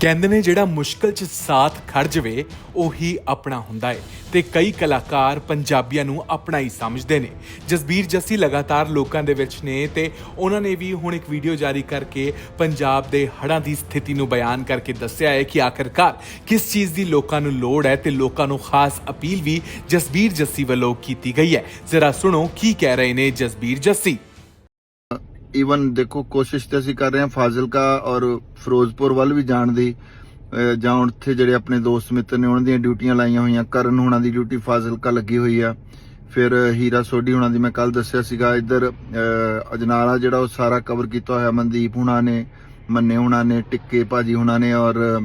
ਕਹਿੰਦੇ ਨੇ ਜਿਹੜਾ ਮੁਸ਼ਕਲ 'ਚ ਸਾਥ ਖੜ ਜਵੇ, ਉਹੀ ਆਪਣਾ ਹੁੰਦਾ ਹੈ ਤੇ ਕਈ ਕਲਾਕਾਰ ਪੰਜਾਬੀਆਂ ਨੂੰ ਆਪਣਾ ਹੀ ਸਮਝਦੇ ਨੇ। ਜਸਬੀਰ ਜੱਸੀ ਲਗਾਤਾਰ ਲੋਕਾਂ ਦੇ ਵਿੱਚ ਨੇ ਤੇ ਉਹਨਾਂ ਨੇ ਵੀ ਹੁਣ ਇੱਕ ਵੀਡੀਓ ਜਾਰੀ ਕਰਕੇ ਪੰਜਾਬ ਦੇ ਹੜ੍ਹਾਂ ਦੀ ਸਥਿਤੀ ਨੂੰ ਬਿਆਨ ਕਰਕੇ ਦੱਸਿਆ ਹੈ ਕਿ ਆਖਰਕਾਰ ਕਿਸ ਚੀਜ਼ ਦੀ ਲੋਕਾਂ ਨੂੰ ਲੋੜ ਹੈ ਤੇ ਲੋਕਾਂ ਨੂੰ ਖਾਸ ਅਪੀਲ ਵੀ ਜਸਬੀਰ ਜੱਸੀ ਵੱਲੋਂ ਕੀਤੀ ਗਈ ਹੈ। ਜ਼ਰਾ ਸੁਣੋ ਕੀ ਕਹਿ ਰਹੇ ਨੇ ਜਸਬੀਰ ਜੱਸੀ। ਈਵਨ ਦੇਖੋ, ਕੋਸ਼ਿਸ਼ ਤੇ ਅਸੀਂ ਕਰ ਰਹੇ ਹਾਂ ਫਾਜ਼ਿਲਕਾ ਔਰ ਫਿਰੋਜ਼ਪੁਰ ਵੱਲ ਵੀ ਜਾਣ ਦੀ ਜਾਂ ਉੱਥੇ ਜਿਹੜੇ ਆਪਣੇ ਦੋਸਤ ਮਿੱਤਰ ਨੇ ਉਹਨਾਂ ਦੀਆਂ ਡਿਊਟੀਆਂ ਲਾਈਆਂ ਹੋਈਆਂ, ਕਰਨ ਹੁਣਾਂ ਦੀ ਡਿਊਟੀ ਫਾਜ਼ਿਲਕਾ ਲੱਗੀ ਹੋਈ ਆ। ਫਿਰ ਹੀਰਾ ਸੋਢੀ ਹੋਣਾ ਦੀ ਮੈਂ ਕੱਲ ਦੱਸਿਆ ਸੀਗਾ, ਇੱਧਰ ਅਜਨਾਲਾ ਜਿਹੜਾ ਉਹ ਸਾਰਾ ਕਵਰ ਕੀਤਾ ਹੋਇਆ ਮਨਦੀਪ ਹੁਣਾਂ ਨੇ, ਮੰਨੇ ਹੁਣਾਂ ਨੇ, ਟਿੱਕੇ ਭਾਜੀ ਹੁਣਾਂ ਨੇ ਔਰ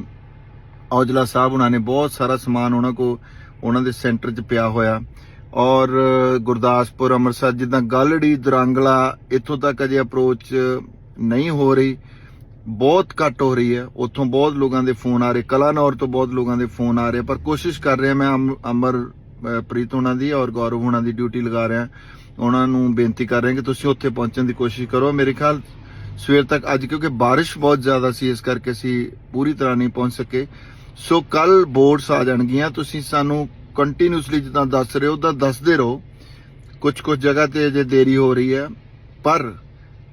ਔਜਲਾ ਸਾਹਿਬ ਉਹਨਾਂ ਨੇ, ਬਹੁਤ ਸਾਰਾ ਸਮਾਨ ਉਹਨਾਂ ਕੋ ਉਹਨਾਂ ਦੇ ਸੈਂਟਰ 'ਚ ਪਿਆ ਹੋਇਆ। ਔਰ ਗੁਰਦਾਸਪੁਰ ਅੰਮ੍ਰਿਤਸਰ, ਜਿੱਦਾਂ ਗਾਲੜੀ ਦਰਾਂਗਲਾ, ਇੱਥੋਂ ਤੱਕ ਅਜੇ ਅਪਰੋਚ ਨਹੀਂ ਹੋ ਰਹੀ। ਬਹੁਤ ਘੱਟ ਹੋ ਰਹੀ ਹੈ। ਉੱਥੋਂ ਬਹੁਤ ਲੋਕਾਂ ਦੇ ਫੋਨ ਆ ਰਹੇ। ਕਲਾਨੌਰ ਤੋਂ ਬਹੁਤ ਲੋਕਾਂ ਦੇ ਫੋਨ ਆ ਰਹੇ। ਪਰ ਕੋਸ਼ਿਸ਼ ਕਰ ਰਿਹਾ ਮੈਂ ਅਮ- ਅਮਰ ਪ੍ਰੀਤ ਹੋਣਾ ਦੀ ਔਰ ਗੌਰਵ ਹੋਣਾ ਦੀ ਡਿਊਟੀ ਲਗਾ ਰਿਹਾ। ਉਹਨਾਂ ਨੂੰ ਬੇਨਤੀ ਕਰ ਰਿਹਾ ਕਿ ਤੁਸੀਂ ਉੱਥੇ ਪਹੁੰਚਣ ਦੀ ਕੋਸ਼ਿਸ਼ ਕਰੋ। ਮੇਰੇ ਖਿਆਲ ਸਵੇਰ ਤੱਕ ਅੱਜ ਕਿਉਂਕਿ ਬਾਰਿਸ਼ ਬਹੁਤ ਜ਼ਿਆਦਾ ਸੀ, ਇਸ ਕਰਕੇ ਅਸੀਂ ਪੂਰੀ ਤਰ੍ਹਾਂ ਨਹੀਂ ਪਹੁੰਚ ਸਕੇ। ਸੋ ਕੱਲ ਬੋਰਡਸ ਆ ਜਾਣਗੀਆਂ। ਤੁਸੀਂ ਸਾਨੂੰ ਕੰਟੀਨਿਊਸਲੀ ਜਿੱਦਾਂ ਦੱਸ ਰਹੇ ਹੋ ਉਦਾਂ ਦੱਸਦੇ ਰਹੋ। ਕੁਝ ਕੁਝ ਜਗ੍ਹਾ ਤੇ ਅਜੇ ਦੇਰੀ ਹੋ ਰਹੀ ਹੈ, ਪਰ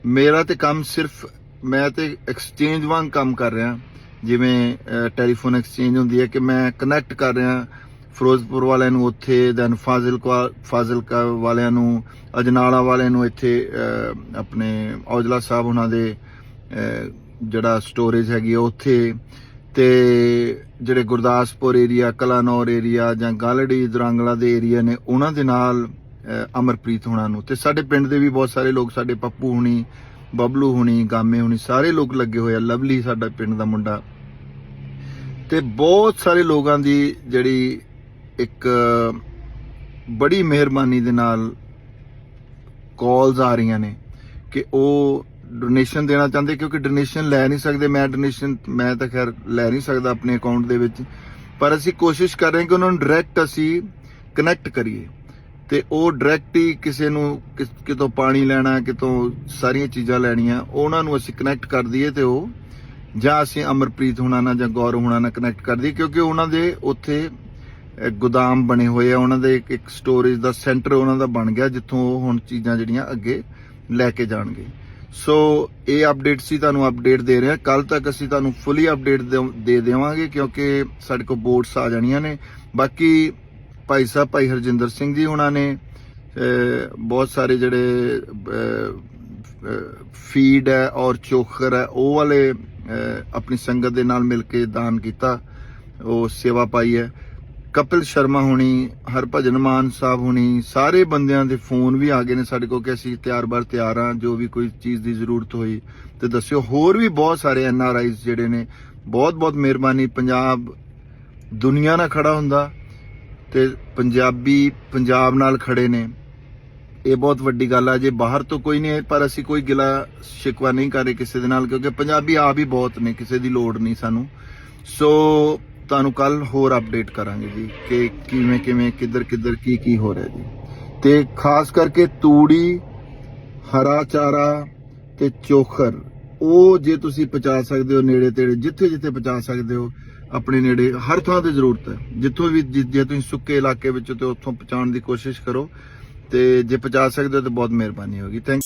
ਮੇਰਾ ਤੇ ਕੰਮ ਸਿਰਫ ਮੈਂ ਤੇ ਐਕਸਚੇਂਜ ਵਾਂਗ ਕੰਮ ਕਰ ਰਿਹਾ। ਜਿਵੇਂ ਟੈਲੀਫੋਨ ਐਕਸਚੇਂਜ ਹੁੰਦੀ ਹੈ ਕਿ ਮੈਂ ਕਨੈਕਟ ਕਰ ਰਿਹਾ ਫਿਰੋਜ਼ਪੁਰ ਵਾਲਿਆਂ ਨੂੰ ਉੱਥੇ ਦੈਨ ਫਾਜ਼ਿਲਕਾ ਫਾਜ਼ਿਲਕਾ ਵਾਲਿਆਂ ਨੂੰ, ਅਜਨਾਲਾ ਵਾਲਿਆਂ ਨੂੰ ਇੱਥੇ ਆਪਣੇ ਔਜਲਾ ਸਾਹਿਬ ਉਹਨਾਂ ਦੇ ਜਿਹੜਾ ਸਟੋਰੇਜ ਹੈਗੀ ਆ ਉੱਥੇ। ਤੇ ਜਿਹੜੇ ਗੁਰਦਾਸਪੁਰ ਏਰੀਆ ਕਲਾਨੌਰ ਏਰੀਆ ਜਾਂ ਗਾਲੜੀ ਦਰਾਂਗਲਾ ਦੇ ਏਰੀਆ ਨੇ, ਉਹਨਾਂ ਦੇ ਨਾਲ ਅਮਰਪ੍ਰੀਤ ਹੋਣਾ ਨੂੰ। ਤੇ ਸਾਡੇ ਪਿੰਡ ਦੇ ਵੀ ਬਹੁਤ ਸਾਰੇ ਲੋਕ, ਸਾਡੇ ਪੱਪੂ ਹੁਣੀ, ਬਬਲੂ ਹੁਣੀ, ਗਾਮੇ ਹੁਣੀ, ਸਾਰੇ ਲੋਕ ਲੱਗੇ ਹੋਏ ਆ। ਲਵਲੀ ਸਾਡਾ ਪਿੰਡ ਦਾ ਮੁੰਡਾ। ਤੇ ਬਹੁਤ ਸਾਰੇ ਲੋਕਾਂ ਦੀ ਜਿਹੜੀ ਇੱਕ ਬੜੀ ਮਿਹਰਬਾਨੀ ਦੇ ਨਾਲ ਕਾਲਸ ਆ ਰਹੀਆਂ ਨੇ ਕਿ ਉਹ ਡੋਨੇਸ਼ਨ ਦੇਣਾ ਚਾਹੁੰਦੇ ਕਿਉਂਕਿ ਡੋਨੇਸ਼ਨ ਲੈ ਨਹੀਂ ਸਕਦੇ। ਮੈਂ ਡੋਨੇਸ਼ਨ ਮੈਂ ਤਾਂ ਖੈਰ ਲੈ ਨਹੀਂ ਸਕਦਾ ਆਪਣੇ ਅਕਾਊਂਟ ਦੇ ਵਿੱਚ। ਪਰ ਅਸੀਂ ਕੋਸ਼ਿਸ਼ ਕਰ ਰਹੇ ਹਾਂ ਕਿ ਉਹਨਾਂ ਨੂੰ ਡਾਇਰੈਕਟ ਅਸੀਂ ਕਨੈਕਟ ਕਰੀਏ। ਤੇ ਉਹ ਡਾਇਰੈਕਟ ਹੀ ਕਿਸੇ ਨੂੰ ਕਿਤੋਂ ਪਾਣੀ ਲੈਣਾ, ਕਿਤੋਂ ਸਾਰੀਆਂ ਚੀਜ਼ਾਂ ਲੈਣੀਆਂ, ਉਹਨਾਂ ਨੂੰ ਅਸੀਂ ਕਨੈਕਟ ਕਰ ਦਈਏ ਤੇ ਉਹ ਜਾਂ ਅਸੀਂ ਅਮਰਪ੍ਰੀਤ ਹੁਣਾਂ ਨਾਲ ਜਾਂ ਗੌਰਵ ਹੁਣਾਂ ਨਾਲ ਕਨੈਕਟ ਕਰ ਦਈਏ ਕਿਉਂਕਿ ਉਹਨਾਂ ਦੇ ਉੱਥੇ ਗੋਦਾਮ ਬਣੇ ਹੋਏ ਆ। ਉਹਨਾਂ ਦੇ ਇੱਕ- ਇੱਕ ਸਟੋਰੇਜ ਦਾ ਸੈਂਟਰ ਉਹਨਾਂ ਦਾ ਬਣ ਗਿਆ, ਜਿੱਥੋਂ ਉਹ ਹੁਣ ਚੀਜ਼ਾਂ ਜਿਹੜੀਆਂ ਅੱਗੇ ਲੈ ਕੇ ਜਾਣਗੇ। ਸੋ ਇਹ ਅਪਡੇਟ ਸੀ, ਤੁਹਾਨੂੰ ਅਪਡੇਟ ਦੇ ਰਹੇ। ਹਾਂ ਕੱਲ ਤੱਕ ਅਸੀਂ ਤੁਹਾਨੂੰ ਫੁੱਲੀ ਅਪਡੇਟ ਦੇ ਦੇਵਾਂਗੇ ਕਿਉਂਕਿ ਸਾਡੇ ਕੋਲ ਬੋਰਡਸ ਆ ਜਾਣੀਆਂ ਨੇ। ਬਾਕੀ ਭਾਈ ਸਾਹਿਬ, ਭਾਈ ਹਰਜਿੰਦਰ ਸਿੰਘ ਜੀ ਉਹਨਾਂ ਨੇ ਬਹੁਤ ਸਾਰੇ ਜਿਹੜੇ ਫੀਡ ਹੈ ਔਰ ਚੋਖਰ ਹੈ, ਉਹ ਵਾਲੇ ਆਪਣੀ ਸੰਗਤ ਦੇ ਨਾਲ ਮਿਲ ਕੇ ਦਾਨ ਕੀਤਾ। ਉਹ ਸੇਵਾ ਪਾਈ ਹੈ। ਕਪਿਲ ਸ਼ਰਮਾ ਹੁਣੀ, ਹਰਭਜਨ ਮਾਨ ਸਾਹਿਬ ਹੁਣੀ, ਸਾਰੇ ਬੰਦਿਆਂ ਦੇ ਫੋਨ ਵੀ ਆ ਗਏ ਨੇ ਸਾਡੇ ਕੋਲ ਕਿ ਅਸੀਂ ਤਿਆਰ ਬਰ ਤਿਆਰ ਹਾਂ, ਜੋ ਵੀ ਕੋਈ ਚੀਜ਼ ਦੀ ਜ਼ਰੂਰਤ ਹੋਈ, ਤੇ ਦੱਸਿਓ। ਹੋਰ ਵੀ ਬਹੁਤ ਸਾਰੇ ਐਨ ਆਰ ਆਈਜ਼ ਜਿਹੜੇ ਨੇ ਬਹੁਤ ਬਹੁਤ ਮਿਹਰਬਾਨੀ। ਪੰਜਾਬ, ਦੁਨੀਆ ਨਾਲ ਖੜਾ ਹੁੰਦਾ ਤੇ ਪੰਜਾਬੀ ਪੰਜਾਬ ਨਾਲ ਖੜੇ ਨੇ। ਇਹ ਬਹੁਤ ਵੱਡੀ ਗੱਲ ਆ। ਜੇ ਬਾਹਰ ਤੋਂ ਕੋਈ ਨਹੀਂ ਪਰ ਅਸੀਂ ਕੋਈ ਗਿਲਾ ਸ਼ਿਕਵਾ ਨਹੀਂ ਕਰ ਰਹੇ ਕਿਸੇ ਦੇ ਨਾਲ, ਕਿਉਂਕਿ ਪੰਜਾਬੀ ਆਪ ਹੀ ਬਹੁਤ ਨੇ, ਕਿਸੇ ਦੀ ਲੋੜ ਨਹੀਂ ਸਾਨੂੰ। ਸੋ ਤੁਹਾਨੂੰ ਕੱਲ ਹੋਰ ਅਪਡੇਟ ਕਰਾਂਗੇ ਜੀ ਕਿ ਕਿਵੇਂ ਕਿਵੇਂ, ਕਿੱਧਰ ਕਿੱਧਰ, ਕੀ ਕੀ ਹੋ ਰਿਹਾ ਜੀ। ਤੇ ਖਾਸ ਕਰਕੇ ਤੂੜੀ, ਹਰਾ ਚਾਰਾ ਤੇ ਚੋਖਰ, ਉਹ ਜੇ ਤੁਸੀਂ ਪਹੁੰਚਾ ਸਕਦੇ ਹੋ ਨੇੜੇ ਤੇੜੇ, ਜਿੱਥੇ ਜਿੱਥੇ ਪਹੁੰਚਾ ਸਕਦੇ ਹੋ, ਆਪਣੇ ਨੇੜੇ, ਹਰ ਥਾਂ ਤੇ ਜ਼ਰੂਰਤ ਹੈ। ਜਿੱਥੋਂ ਵੀ ਜੇ ਤੁਸੀਂ ਸੁੱਕੇ ਇਲਾਕੇ ਵਿੱਚੋਂ ਹੋ ਤੇ ਉੱਥੋਂ ਪਹੁੰਚਾਉਣ ਦੀ ਕੋਸ਼ਿਸ਼ ਕਰੋ, ਤੇ ਜੇ ਪਹੁੰਚਾ ਸਕਦੇ ਹੋ ਤਾਂ ਬਹੁਤ ਮਿਹਰਬਾਨੀ ਹੋਗੀ। ਥੈਂਕ